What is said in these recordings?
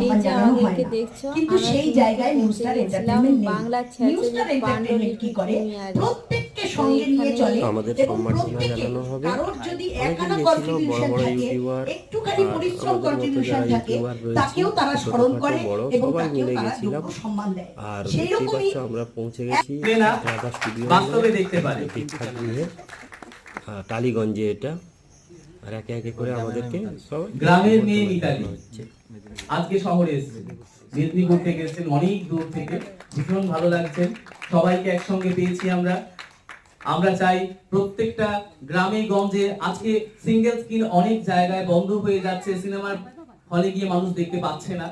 সম্মান এই যে জানানো হয় না। কিন্তু আমরা সেই জায়গায় পৌঁছে এন্টারটেনমেন্ট নেই। বাংলা ছেঁচে নিউস্টার যে এন্টারটেনমেন্ট কি করে? প্রত্যেককে সঙ্গে নিয়ে চলে। আমাদের জানানো হবে। কারোর যদি অনেকেই একানা কন্ট্রিবিউশন বড় বড় থাকে ইউটিউবার একটুখানি পরিশ্রম কন্ট্রিবিউশন থাকে রয়েছে, তাকেও তারা স্মরণ করে এবং তাকেও তারা গেছিলাম। যোগ্য সম্মান দেয়। আর সেই দেখতেই রকমই আমরা পৌঁছে গেছি বাস্তবে দেখতে পারে। টালিগঞ্জে এটা। আর একে একে করে আমাদেরকে সব গ্রামের মেয়ে হচ্ছে আজকে শহরে এসেছেন। মেদিনীপুর থেকে এসেছেন, অনেক দূর থেকে। ভীষণ ভালো লাগছে। সবাইকে একসঙ্গে পেয়েছি আমরা। আমরা চাই প্রত্যেকটা গ্রামে গঞ্জে আজকে সিঙ্গেল স্ক্রিন অনেক জায়গায় বন্ধ হয়ে যাচ্ছে। সিনেমার হলে গিয়ে মানুষ দেখতে পাচ্ছে না।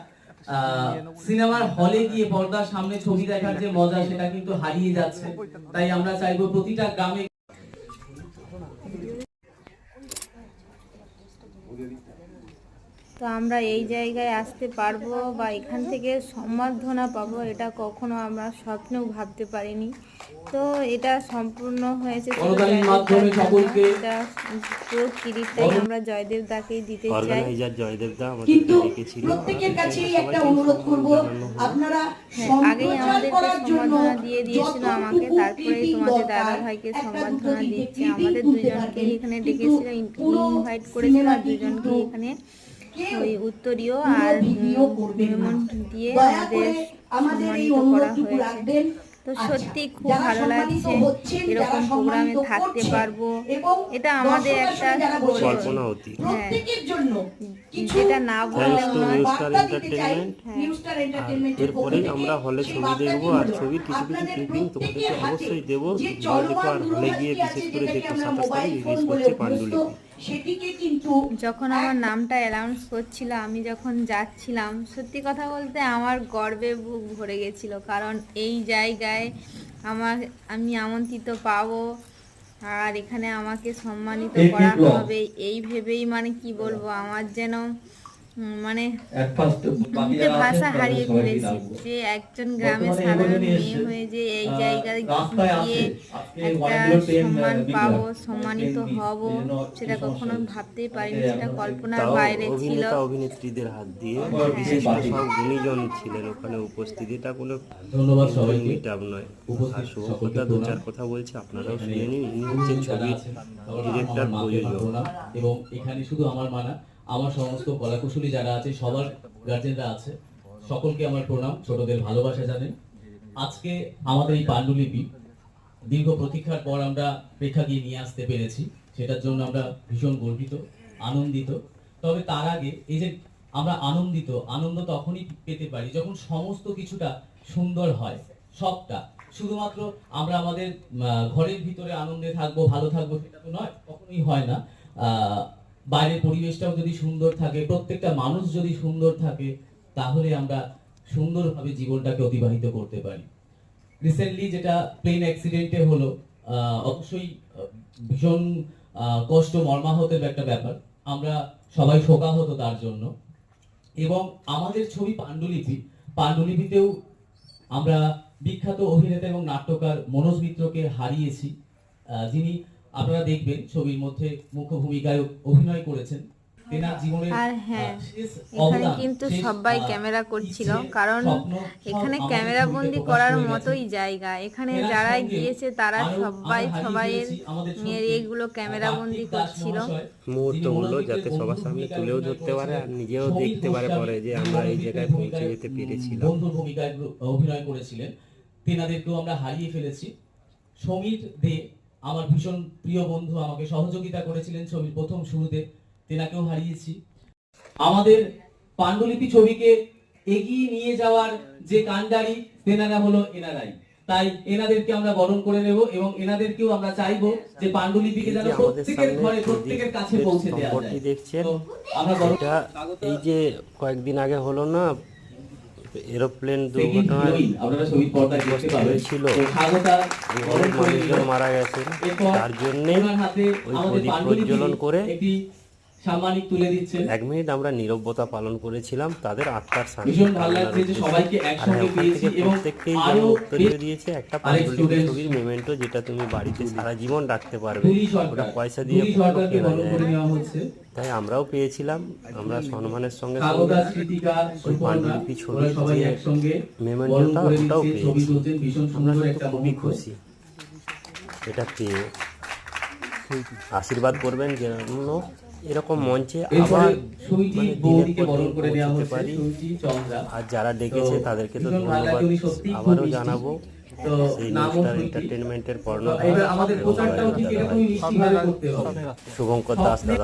সিনেমার হলে গিয়ে পর্দার সামনে ছবি দেখার যে মজা, সেটা কিন্তু হারিয়ে যাচ্ছে। তাই আমরা চাইব প্রতিটা গ্রামে তো আমরা এই জায়গায় আসতে পারব বা এখান থেকে সম্বর্ধনা পাবো এটা কখনো আমরা স্বপ্নেও ভাবতে পারিনি। তো এটা সম্পূর্ণ হয়েছে। এটা পুরো কিরিটটাই আমরা জয়দেব দাকেই দিতে চাই। জয়দেব দা কিন্তু প্রত্যেকের কাছেই একটা অনুরোধ করব আপনারা হ্যাঁ, আগেই আমাদেরকে সম্বর্ধনা দিয়ে দিয়েছিল আমাকে তারপরেই তোমাদের দাদা ভাইকে সম্বর্ধনা দিচ্ছে আমাদের তুলতে দুজনকেই এখানে ডেকেছিল ইনভাইট করেছিল আর দুজনকে এখানে ওই উত্তরীয় আর দিয়ে আমাদের আমাদের এই সম্মানিত করা অনুরোধটুকু হয়েছে। রাখবেন। তো আচ্ছা, সত্যি খুব ভালো লাগছে এরকম প্রোগ্রামে থাকতে পারব। এটা আমাদের একটা কল্পনা জন্য কিছু যেটা না বললে হয় New বার্তা Star দিতে চাই, Entertainment। New Star আর Entertainment এর পক্ষ এরপরেই আমরা হলে ছবি দেখব আর ছবির কিছু কিছু ক্লিপিং তোমাদেরকে অবশ্যই দেবো। দেখো আর হলে গিয়ে বিশেষ করে দেখো সাতাশ তারিখ রিলিজ করছে পাণ্ডুলিপি। সেটিকে কিন্তু যখন আমার নামটা অ্যানাউন্স করছিল আমি যখন যাচ্ছিলাম সত্যি কথা বলতে আমার গর্বে বুক ভরে গেছিল। কারণ এই জায়গায় আমার আমি আমন্ত্রিত পাবো আর এখানে আমাকে সম্মানিত করা হবে এই ভেবেই মানে কি বলব আমার যেন মানে ভাষা হারিয়ে ফেলেছি যে একজন গ্রামের সাধারণ মেয়ে হয়ে যে এই জায়গায় গিয়ে একটা সম্মান পাবো সম্মানিত হব সেটা কখনো ভাবতেই পারিনি সেটা কল্পনার বাইরে ছিল। অভিনেত্রীদের হাত দিয়ে বিশেষ সব গুণীজন ছিলেন ওখানে উপস্থিত। এটা কোনো ধন্যবাদ সবাইকে। মিট নয়। আর শুভকতা দু চার কথা বলছে আপনারাও শুনে নিন। ইনি হচ্ছে ছবির ডিরেক্টর প্রযোজক। এবং এখানে শুধু আমার মানা আমার সমস্ত কলাকুশলী যারা আছে, সবার গার্জেনরা আছে, সকলকে আমার প্রণাম, ছোটদের ভালোবাসা জানেন আজকে আমাদের এই পাণ্ডুলিপি দীর্ঘ প্রতীক্ষার পর আমরা প্রেক্ষাগৃহে নিয়ে আসতে পেরেছি। সেটার জন্য আমরা ভীষণ গর্বিত, আনন্দিত। তবে তার আগে এই যে আমরা আনন্দিত, আনন্দ তখনই পেতে পারি যখন সমস্ত কিছুটা সুন্দর হয়, সবটা। শুধুমাত্র আমরা আমাদের ঘরের ভিতরে আনন্দে থাকব, ভালো থাকব, সেটা তো নয়, কখনোই হয় না। আহ, বাইরের পরিবেশটাও যদি সুন্দর থাকে প্রত্যেকটা মানুষ যদি সুন্দর থাকে তাহলে আমরা সুন্দরভাবে জীবনটাকে অতিবাহিত করতে পারি। রিসেন্টলি যেটা প্লেন অ্যাক্সিডেন্টে হলো অবশ্যই ভীষণ কষ্ট মর্মাহতের একটা ব্যাপার। আমরা সবাই শোকাহত তার জন্য। এবং আমাদের ছবি পাণ্ডুলিপি পাণ্ডুলিপিতেও আমরা বিখ্যাত অভিনেতা এবং নাট্যকার মনোজ মিত্রকে হারিয়েছি। যিনি আপনারা দেখবেন ছবির মধ্যে মুখ্য ভূমিকায় অভিনয় করেছেন। আর হ্যাঁ, এখানে কিন্তু সবাই ক্যামেরা করছিল কারণ এখানে ক্যামেরা বন্দি করার মতোই জায়গা। এখানে যারা গিয়েছে তারা সবাই সবাইয়ের মেয়ের এইগুলো ক্যামেরা বন্দি করছিল। মুহূর্তগুলো যাতে সবার সামনে তুলেও ধরতে পারে আর নিজেও দেখতে পারে পরে যে আমরা এই জায়গায় পৌঁছে যেতে পেরেছিলাম। বন্ধুর ভূমিকায় অভিনয় করেছিলেন। তেনাদেরকেও আমরা হারিয়ে ফেলেছি। সমীর দে আমার ভীষণ প্রিয় বন্ধু আমাকে সহযোগিতা করেছিলেন ছবির প্রথম শুরুতে তেনাকেও হারিয়েছি। আমাদের পাণ্ডুলিপি ছবিকে এগিয়ে নিয়ে যাওয়ার যে কাণ্ডারি তেনারা হলো এনারাই। তাই এনাদেরকে আমরা বরণ করে নেব এবং এনাদেরকেও আমরা চাইব যে পাণ্ডুলিপিকে যেন প্রত্যেকের ঘরে প্রত্যেকের কাছে পৌঁছে দেওয়া যায়। দেখছেন। আমরা এই যে কয়েকদিন আগে হলো না এরোপ্লেন দুর্ঘটনায় আপনারা ছবির পর্দায় দেখতে পাবেন। মারা গেছেন। তার জন্যে ওই প্রদীপ প্রজ্বলন করে সাম্মানিক তুলে দিচ্ছেন। এক মিনিট আমরা নীরবতা পালন করেছিলাম তাদের আত্মার শান্তি ভীষণ ভালো লাগছে যে সবাইকে হ্যাঁ, একসঙ্গে পেয়েছি এবং প্রত্যেককেই আরও দিয়েছে একটা ছবির মেমেন্টো যেটা তুমি বাড়িতে সারা জীবন রাখতে পারবে ওটা পয়সা দিয়ে সরকারকে বরণ করে নেওয়া হচ্ছে। তাই আমরাও পেয়েছিলাম আমরা সম্মানের সঙ্গে পাণ্ডুলিপি ছবি সবাই একসঙ্গে মেমেন্টোটা ওটাও পেয়েছি। ভীষণ আমরা সুন্দর একটা খুবই খুশি। এটা পেয়ে আশীর্বাদ করবেন যেন এরকম মঞ্চে আবার মানে দিনের পর দিন পৌঁছতে পারি। আর যারা ডেকেছে তাদেরকে তো ধন্যবাদ। আবারও জানাব সেই এন্টারটেনমেন্টের পর্ণ শুভঙ্কর দাস দাদা।